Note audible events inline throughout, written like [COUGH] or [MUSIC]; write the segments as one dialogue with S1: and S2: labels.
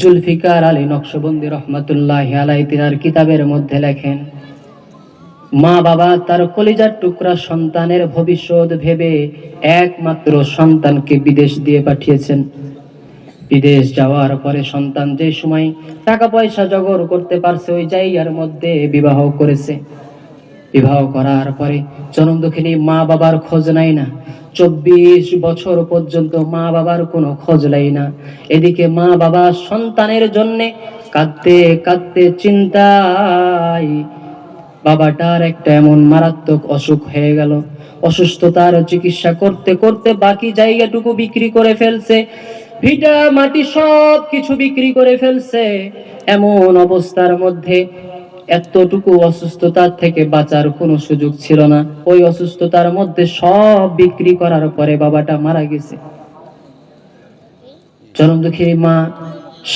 S1: জুলফিকার আলী নকশবন্দি রহমতুল্লাহ আলাই তিনার কিতাবের মধ্যে লেখেন, মা বাবা তার কলিজার টুকরা সন্তানের ভবিষ্যৎ ভেবে একমাত্র সন্তানকে বিদেশ দিয়ে পাঠিয়েছেন। বিদেশ যাওয়ার পরে সন্তান যে সময় টাকা পয়সা জগর করতে পারছে, ওই জায়গার মধ্যে বিবাহ করেছে। বিবাহ করার পরে জনম দুঃখিনী মা বাবার খোঁজ নাই না। চব্বিশ বছর পর্যন্ত মা বাবার কোনো খোঁজ নাই না। এদিকে মা বাবা সন্তানের জন্য কাঁদতে কাঁদতে চিন্তায় বাবাটার একটা এমন মারাত্মক অসুখ হয়ে গেল। অসুস্থতার চিকিৎসা করতে করতে বাকি জায়গাটুকু বিক্রি করে ফেলছে। ভিটা, মাটি সব কিছু বিক্রি করে ফেলছে। এমন অবস্থার মধ্যে এতটুকু অসুস্থতার থেকে বাঁচার কোনো সুযোগ ছিল না। ওই অসুস্থতার মধ্যে সব বিক্রি করার পরে বাবাটা মারা গেছে। চরম দুঃখী মা,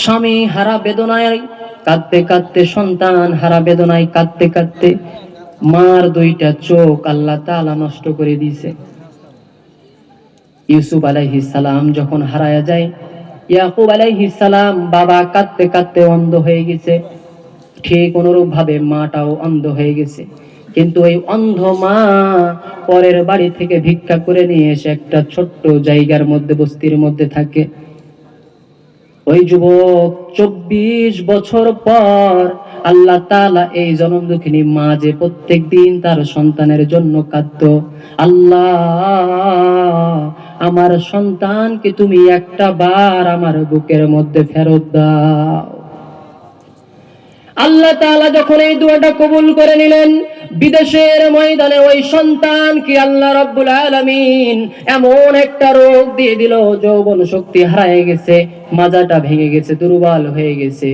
S1: স্বামী হারা বেদনায় কাঁদতে কাঁদতে, সন্তান হারা বেদনায় কাঁদতে কাঁদতে মার দুইটা চোখ আল্লাহ তালা নষ্ট করে দিয়েছে। ইউসুফ আলাইহিস সালাম যখন হারায়া যায়, ইয়াকুব আলাইহিস সালাম বাবা কাঁদতে কাঁদতে অন্ধ হয়ে গেছে। ঠিক অনুরূপ ভাবে মাটাও অন্ধ হয়ে গেছে। কিন্তু ওই অন্ধ মা পরের বাড়ি থেকে ভিক্ষা করে নিয়ে এসে একটা ছোট্ট জায়গার মধ্যে, বস্তির মধ্যে থাকে। ওই যুবক চব্বিশ বছর পর আল্লাহ তাআলা এই জনম দুঃখিনী মা যে প্রত্যেক দিন তার সন্তানের জন্য কাঁদত, আল্লাহ, আমার সন্তানকে তুমি একটা বার আমার বুকের মধ্যে ফেরত দাও। আল্লাহ তালা যখন এই দোয়াটা কবুল করে নিলেন, বিদেশের ময়দানে ওই সন্তানকে আল্লাহ রব্বুল আলমিন এমন একটা রোগ দিয়ে দিল, যৌবন শক্তি হারায় গেছে, মাজাটা ভেঙে গেছে, দুর্বল হয়ে গেছে,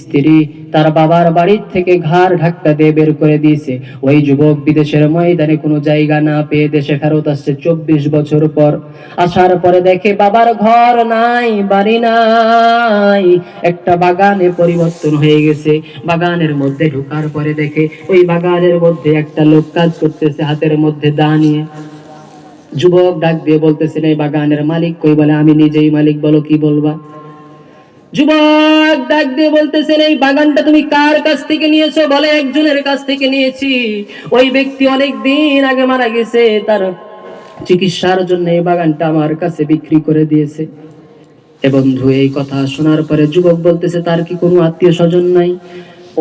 S1: স্ত্রী তার বাবার বাড়ির থেকে ঘাড় ধাক্কা দিয়ে বের করে দিয়েছে। ওই যুবক বিদেশের ময়দানে কোনো জায়গা না পেয়ে দেশে ফেরত আসছে চব্বিশ বছর পর। আসার পরে দেখে বাবার ঘর নাই, বাড়ি নাই। একটা বাগানে পরিবর্তন হয়ে গেছে। বাগানের মধ্যে ঢোকার পরে দেখে ওই বাগানের মধ্যে একটা লোক কাজ করতেছে হাতের মধ্যে দা নিয়ে। যুবক ডাক দিয়ে বলতেছেন এই বাগানের মালিক কই বলে? আমি নিজেই মালিক, বলো কি বলবা? যুবক ডাক দিয়ে বলতেছেন, এই বাগানটা তুমি কার কাছ থেকে নিয়েছো? বলে, একজনের কাছ থেকে নিয়েছি। ওই ব্যক্তি অনেক দিন আগে মারা গেছে। তার চিকিৎসার জন্য এই বাগানটা আমার কাছে বিক্রি করে দিয়েছে। এ বন্ধু, এই কথা শোনার পরে যুবক বলতেছে, তার কি কোনো আত্মীয় স্বজন নাই?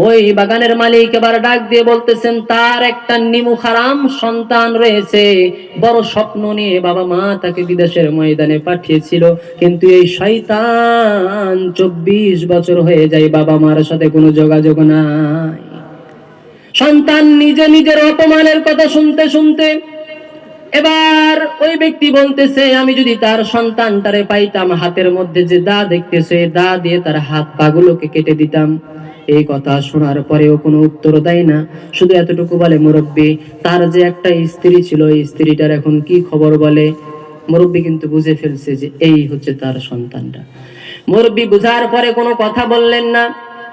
S1: ওই বাগানের মালিক এবার ডাক দিয়ে বলতেছেন, তার একটা নিমুখারাম সন্তান রয়েছে। বড় স্বপ্ন নিয়ে বাবা মা তাকে বিদেশের ময়দানে পাঠিয়েছিল। কিন্তু এই শয়তান চব্বিশ বছর হয়ে যায় বাবা মার সাথে কোনো যোগাযোগ নাই। সন্তান নিজে নিজের অপমানের কথা শুনতে শুনতে এবার ওই ব্যক্তি বলতেছে, আমি যদি তার সন্তানটারে পাইতাম হাতের মধ্যে যে দা দেখতেছে, দা দিয়ে তার হাত পাগুলোকে কেটে দিতাম। এই কথা শোনার পরেও কোনো উত্তর দেয় না। শুধু এতটুকু বলে, মুরব্বী, তার যে একটা স্ত্রী ছিল, এই স্ত্রীটার এখন কি খবর বলে? মুরব্বী কিন্তু বুঝে ফেলছে যে এই হচ্ছে তার সন্তানটা। মুরব্বী বুঝার পরে কোনো কথা বললেন না।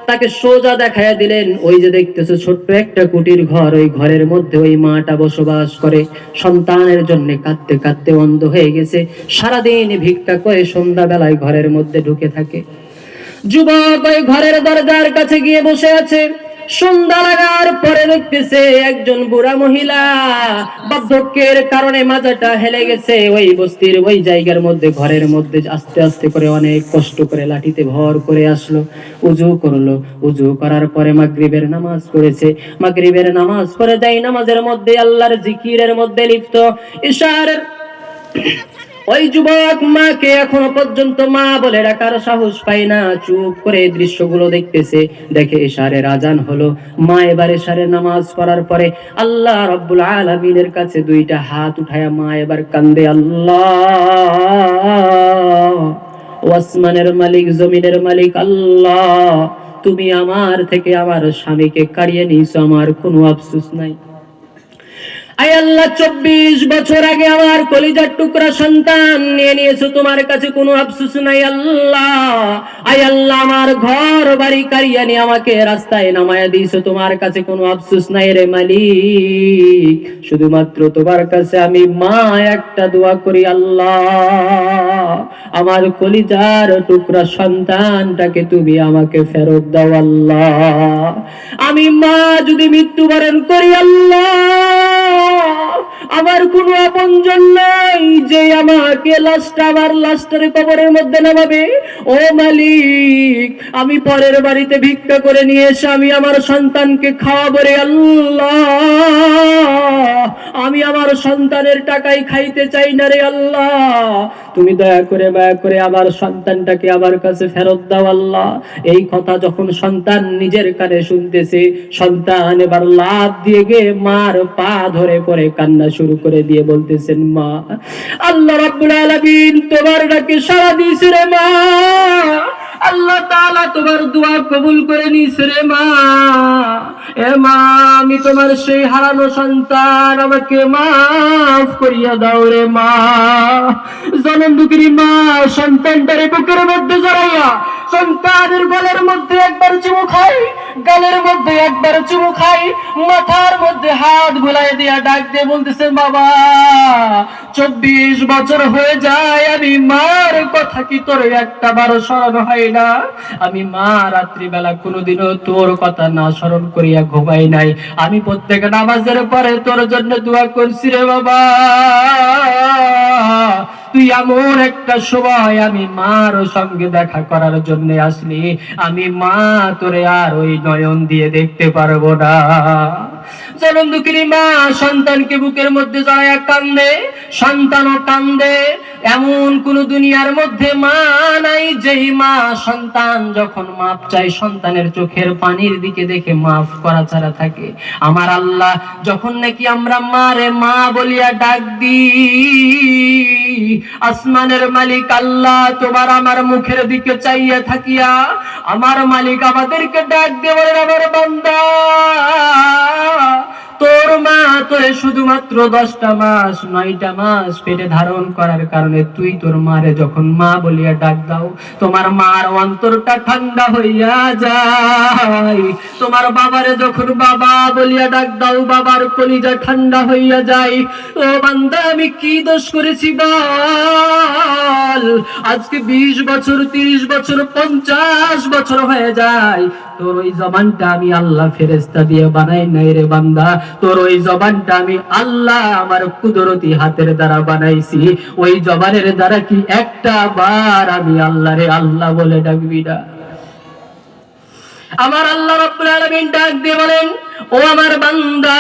S1: তাকে সোজা দেখাইয়া দিলেন, ওই যে দেখতেছো, ছোট্ট একটা কুটির ঘর, ওই ঘরের মধ্যে ওই মাটা বসবাস করে। সন্তানের জন্য কাঁদতে কাঁদতে অন্ধ হয়ে গেছে। সারাদিন ভিক্ষা করে সন্ধ্যা বেলায় ঘরের মধ্যে ঢুকে থাকে। যুবক ওই ঘরের দরজার কাছে গিয়ে বসে আছে। সন্ধ্যা লাগার পরে দেখতেছে একজন বুড়া মহিলা বার্ধক্যের কারণে মাজাটা হেলে গেছে। ওই বস্তির ওই জায়গার মধ্যে, ঘরের মধ্যে আস্তে আস্তে করে অনেক কষ্ট করে লাঠিতে ভর করে আসলো। উজু করল। উজু করার পরে মাগরিবের নামাজ পড়েছে। মাগরিবের নামাজ পড়ে যাই নামাজের মধ্যে আল্লাহর জিকিরের মধ্যে লিপ্ত। ইশারের ওই যুবক মাকে এখনও পর্যন্ত মা বলে রাখার সাহস পায় না। চুপ করে দৃশ্যগুলো দেখতেছে। দেখে এশারে রাজান হলো। মা এবার এশারে নামাজ পড়ার পরে আল্লাহ রব্বুল আলামিনের কাছে দুইটা হাত উঠায় মা এবার কান্দে, আল্লাহ, ওয়াসমানের মালিক, জমিনের মালিক, আল্লাহ, তুমি আমার থেকে আমার স্বামীকে কাড়িয়ে নিয়েছো। আমার কোনো আফসোস নাই। আয় আল্লাহ, চব্বিশ বছর আগে আমার কলিজার টুকরা সন্তান নিয়ে নিয়েছো, তোমার কাছে কোনো আফসুস নাই আল্লাহ। আয় আল্লাহ, আমার ঘর, বাড়ি, কারিয়া নিয়ে আমাকে রাস্তায় নামায়া দিয়েছ, তোমার কাছে কোনো আফসুস নাই রে মালিক। শুধুমাত্র তোমার কাছে আমি মা একটা দোয়া করি আল্লাহ। আমার কলিজার টুকরা সন্তানটাকে তুমি আমাকে ফেরত দাও আল্লাহ। আমি মা যদি মৃত্যুবরণ করি আল্লাহ yeah. আমার কোনো আপনজন নাই যে আমাকে লাশটা আমার লাশটার কবরের মধ্যে নামাবে। ও মালিক, আমি পরের বাড়িতে ভিক্ষা করে নিয়ে এসে আমি আমার সন্তানকে খাওয়াবো রে আল্লাহ। আমি আমার সন্তানের টাকাই খাইতে চাই না রে আল্লাহ। তুমি দয়া করে দয়া করে আমার সন্তানটাকে আমার কাছে ফেরত দাও আল্লাহ। এই কথা যখন সন্তান নিজের কানে শুনতেছে, সন্তান এবার লাভ দিয়ে গিয়ে মার পা ধরে পড়ে কান্না শুরু করে দিয়ে বলতেছেন, মা, আল্লাহ রাব্বুল আলামিন তোমার ডাকে সাড়া দিয়েছে রে মা। আল্লাহ তাআলা তোমার দোয়া কবুল করে নিয়েছে রে মা। এ মা, আমি তোমার সেই হারানো সন্তান আমাকে মাফ করিয়া দাও রে মা। জনম দুঃখিনী মা, সন্তানটারে বুকের মধ্যে জড়াইয়া সন্তানের গলের মধ্যে একবার চুমু খাই, গালের মধ্যে একবার চুমু খাই, মাথার মধ্যে হাত বুলাই দিয়া ডাক দিয়ে বলতেছে, বাবা, চব্বিশ বছর হয়ে যায়, আমি মার কথা কি তোর একটা বারো স্মরণ হয় না। আমি মা রাত্রিবেলা কোনোদিনও তোর কথা না স্মরণ করিয়া ঘুমাই নাই। আমি প্রত্যেক নামাজের পরে তোর জন্য দোয়া করছি রে বাবা। তুই এমন একটা সময় আমি মার সঙ্গে দেখা করার জন্য আসলি। আমি মা তোরে আর ওই নয়ন দিয়ে দেখতে পারব না। চলন দুঃখিনী মা সন্তানকে বুকের মধ্যে জড়াইয়া কান্দে, সন্তানও কান্দে এমন কোন দুনিয়ার মধ্যে মা নাই যেই মা সন্তান যখন মাপ চাই সন্তানের চোখের পানির দিকে দেখে মাফ করা ছাড়া থাকে। আমার আল্লাহ যখন নাকি আমরা মারে মা বলিয়া ডাক দি আসমানের মালিক আল্লাহ তোমার আমার মুখের দিকে চাইয়া থাকিয়া আমার মালিক আমাদেরকে ডাক বলেন, আমার বান্দা শুধুমাত্র দশটা মাস, নয়টা মাস পেটে ধারণ করার কারণে তুই তোর মারে যখন মা বলিয়া ডাক দাও, তোমার মার অন্তরটা ঠান্ডা হইয়া যায়। তোমার বাবারে যখন বাবা বলিয়া ডাক দাও, বাবার কলিজা ঠান্ডা হইয়া যায়। ও বান্দা, আমি কি দোষ করেছি বল? আজকে বিশ বছর, তিরিশ বছর, পঞ্চাশ বছর হয়ে যায়। তোর ওই জবানটা আমি আল্লাহ ফেরেস্তা দিয়ে বানাই নাই রে বান্দা। তোর ওই জবানটা আমি আল্লাহ আমার কুদরতি হাতের দ্বারা বানাইছি। ওই জবানের দ্বারা কি একটা বার আমি আল্লাহ রে আল্লাহ বলে ডাকবি না। আমার আল্লাহ রব্বুল আলামিন ডাক দিয়ে বলেন ও আমার বান্দা,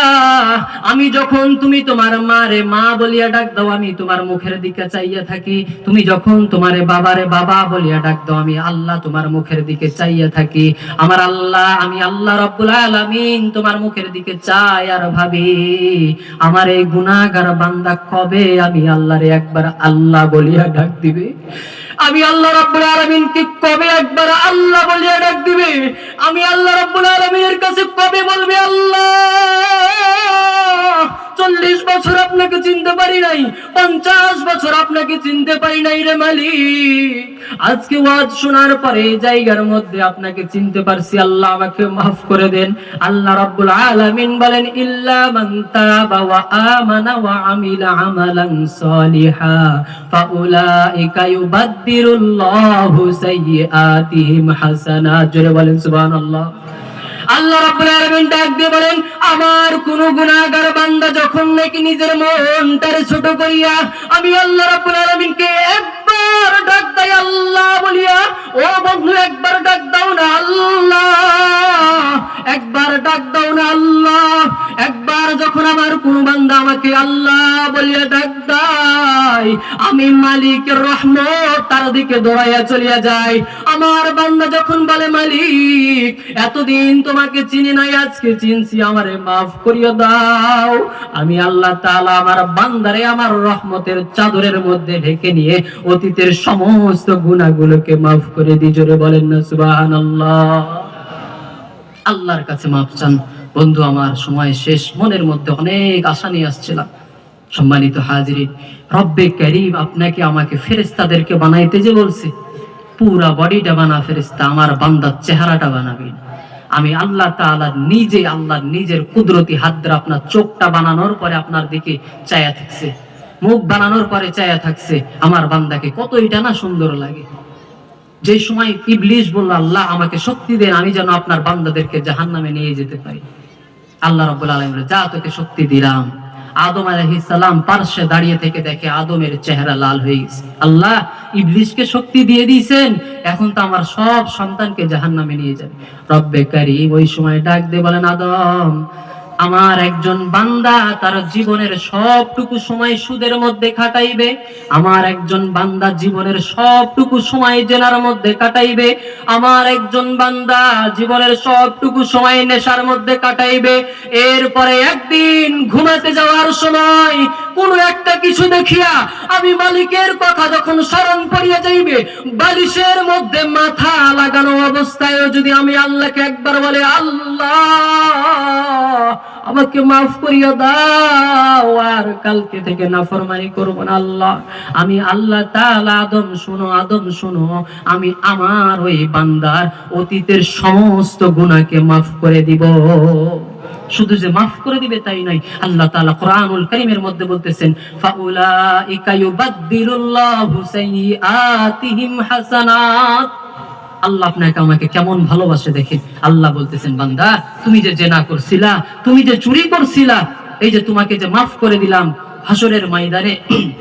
S1: আমি যখন তুমি তোমার মারে মা বলিয়া ডাক দাও, আমি তোমার মুখের দিকে চাইয়া থাকি। তুমি যখন তোমারে বাবারে বাবা বলিয়া ডাক দাও, আমি আল্লাহ তোমার মুখের দিকে চাইয়া থাকি। আমার আল্লাহ, আমি আল্লাহ রাব্বুল আলামিন তোমার মুখের দিকে চাই আর ভাবি, আমার এই গুনাহগার বান্দা কবে আমি আল্লাহরে একবার আল্লাহ বলিয়া ডাক দিবে? আমি আল্লাহ রাব্বুল আলামিনকে কবে একবার আল্লাহ বলিয়া ডাক দিবে? আমি আল্লাহ রাব্বুল আলামিনের কাছে পঞ্চাশ বছর আপনাকে চিনতে পারি নাই রে মালিক। আজকে ওয়াজ শোনার পরে জায়গার মধ্যে আপনাকে চিনতে পারছি, আল্লাহ আমাকে মাফ করে দেন। আল্লাহ রাব্বুল আলামিন বলেন, ইল্লা মান তাবা ওয়া আমানা ওয়া আমিলা আমালান সালিহা, ফাউলাইকা ইউবাদদিরুল্লাহু সাইয়্যাতিহিম হাসানাত। জোরে বলেন, সুবহানাল্লাহ। আল্লাহ রাব্বুল আলামিন ডাক দিয়ে বলেন, আমার কোন গুনাহগার বান্দা যখন নাকি নিজের মনটারে ছোট করিয়া আমি আল্লাহ রাব্বুল আলামিনকে একবার ডাক দেই, আল্লাহ বলিয়া, ও বন্ধু, একবার ডাক দাও না, আল্লাহ, একবার ডাক দাও না, আল্লাহ, একবার যখন আমার কোন বান্দা আমাকে আল্লাহ বলিয়া ডাক দেয়, আমি মালিকের রহমত তার দিকে দৌড়াইয়া চলিয়া যাই আমার বান্দা যখন বলে, মালিক, এতদিন তোমাকে চিনি নাই, আজকে চিনছি, আমারে মাফ করিয়া দাও। আমি আল্লাহ তাআলা আমার বান্দারে আমার রহমতের চাদরের মধ্যে ঢেকে নিয়ে অতীতের সমস্ত গুনাহগুলোকে মাফ করে দিই। জোরে বলেন না, সুবহানাল্লাহ। আল্লাহর কাছে মাফ চান। বন্ধু, আমার সময় শেষ। মনের মধ্যে অনেক আশা নিয়ে আসছিলাম। সম্মানিত হাজিরিন, রব্বে করিম আপনাকে, আমাকে ফেরেস্তাদেরকে বানাইতে যে বলছে পুরা বডিটা বানা ফেরেস্তা আমার বান্দার চেহারাটা বানাবি। আমি আল্লাহ তাআলা নিজে, আল্লাহ নিজের কুদরতি হাত দ্বারা আপনার চোখটা বানানোর পরে আপনার দিকে চায়া থাকছে। মুখ বানানোর পরে চায়া থাকছে। আমার বান্দাকে কত এটা না সুন্দর লাগে। যে সময় ইবলিশ বলল, আল্লাহ, আমাকে শক্তি দেন, আমি যেন আপনার বান্দাদেরকে জাহান্নামে নিয়ে যেতে পারি। আল্লাহ রাব্বুল আলামিন যা তোকে শক্তি দিলাম। আদম সালাম পার্শ্বে দাঁড়িয়ে থেকে দেখে আদমের চেহারা লাল হয়ে গেছে। আল্লাহ ইবলিশকে শক্তি দিয়ে দিয়েছেন, এখন তো আমার সব সন্তানকে জাহান্নামে নিয়ে যাবে। রব্বে কারি ওই সময় ডাক দিয়ে বলেন, আদম আমার একজন বান্দা তার জীবনের সবটুকু সময় সুদের মধ্যে কাটাইবে। আমার একজন বান্দা জীবনের সবটুকু সময় জেনার মধ্যে কাটাইবে। আমার একজন বান্দা জীবনের সবটুকু সময় নেশার মধ্যে কাটাইবে। এরপরে একদিন ঘুমাতে যাওয়ার সময় কোন একটা কিছু দেখিয়া আমি মালিকের কথা যখন স্মরণ করিয়া যাইবে, বালিশের মধ্যে মাথা লাগানো অবস্থায় যদি আমি আল্লাহকে একবার বলে, আল্লাহ আমাকে মাফ করিয়া দাও, আর কালকে থেকে নাফরমানি করব না আল্লাহ। আমি আল্লাহ তাআলা, আদম শুনো আদম শুনো। আমি আমার ওই বান্দার অতীতের সমস্ত গুনাহকে মাফ করে দিব। শুধু যে মাফ করে দিবে তাই নাই আল্লাহ তাআলা কোরআনুল কারীমের মধ্যে বলতেছেন, ফাউলাইকা ইউবাদদিলুল্লাহু সাইয়্যাতিহিম হাসানাত। আল্লাহ আপনাকে আমাকে কেমন ভালোবাসে দেখে। আল্লাহ বলতেছেন, বান্দা, তুমি যে জেনা করছিলা, তুমি যে চুরি করছিলা, এই যে তোমাকে যে মাফ করে দিলাম, হাসরের ময়দানে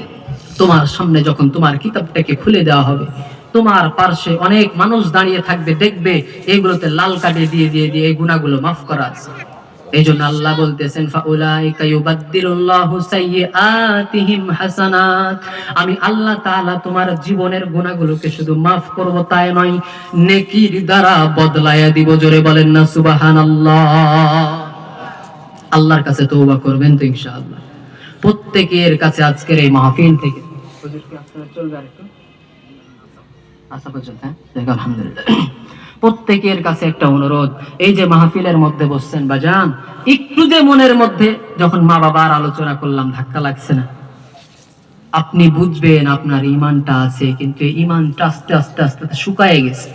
S1: [CLEARS THROAT] তোমার সামনে যখন তোমার কিতাবটাকে খুলে দেওয়া হবে, তোমার পার্শ্বে অনেক মানুষ দাঁড়িয়ে থাকবে, দেখবে, এগুলোতে লাল কাটে দিয়ে দিয়ে দিয়ে এই গুণাগুলো মাফ করা আছে। এই জন্য আল্লাহ বলতেছেন আমি আল্লাহ তাআলা তোমার জীবনের গুনাহগুলোকে শুধু মাফ করব, তাই নয়, নেকির দ্বারা বদলায়া দিব, জোরে বলেন না, সুবহানাল্লাহ। আল্লাহর কাছে তওবা করবেন তো ইনশাআল্লাহ। প্রত্যেকের কাছে আজকের এই মাহফিল থেকে হুজুর কি আপনারা চলবে আরেকটু? আশা পর্যন্ত হ্যাঁ? আলহামদুলিল্লাহ। প্রত্যেকের কাছে একটা অনুরোধ। এই যে মাহফিলের মধ্যে বসছেন বাজান একটু যে মনের মধ্যে যখন মা বাবার আলোচনা করলাম, ধাক্কা লাগছে না। আপনি বুঝবেন আপনার ইমানটা আছে, কিন্তু ইমানটা আস্তে আস্তে আস্তে শুকায় গেছে।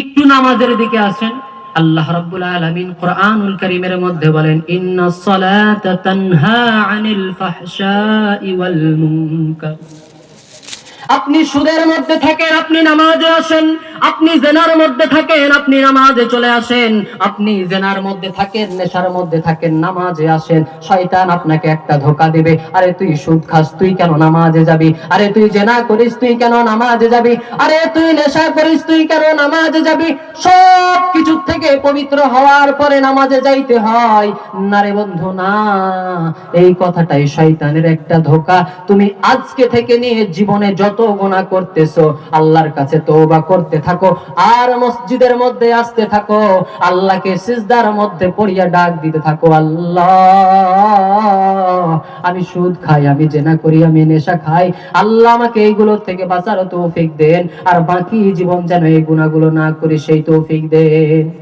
S1: একটু নামাজের দিকে আসেন। আল্লাহ রাব্বুল আলামিন কোরআনুল কারীমের মধ্যে বলেন ইন্নাস সালাতা তানহা আনিল ফাহশাই ওয়াল মুনকার। আপনি সুদের মধ্যে থাকেন, আপনি নামাজে আসেন। আপনি জেনার মধ্যে থাকেন, আপনি নামাজে চলে আসেন। আপনি জেনার মধ্যে থাকেন, নেশার মধ্যে থাকেন, নামাজে আসেন। শয়তান আপনাকে একটা ধোকা দিবে। আরে তুই সুদ খাস, তুই কেন নামাজে যাবি? আরে তুই জেনা করিস, তুই কেন নামাজে যাবি? আরে তুই নেশা করিস, তুই কেন নামাজে যাবি? সব কিছু থেকে পবিত্র হওয়ার পরে নামাজে যাইতে হয়। না রে বন্ধু, না। এই কথাটাই শয়তানের একটা ধোকা। তুমি আজকে থেকে নিয়ে জীবনে যত গুনাহ করতেছো, আল্লাহর কাছে তওবা করতে থাকো। আর মসজিদের মধ্যে আসতে থাকো। আল্লাহকে সিজদার মধ্যে পড়িয়া ডাক দিতে থাকো। আল্লাহ, আমি সুদ খাই, আমি জেনা করি, আমি নেশা খাই। আল্লাহ আমাকে এইগুলোর থেকে বাঁচার তৌফিক দেন। আর বাকি জীবন যেন এই গুণাগুলো না করে সেই তৌফিক দেন।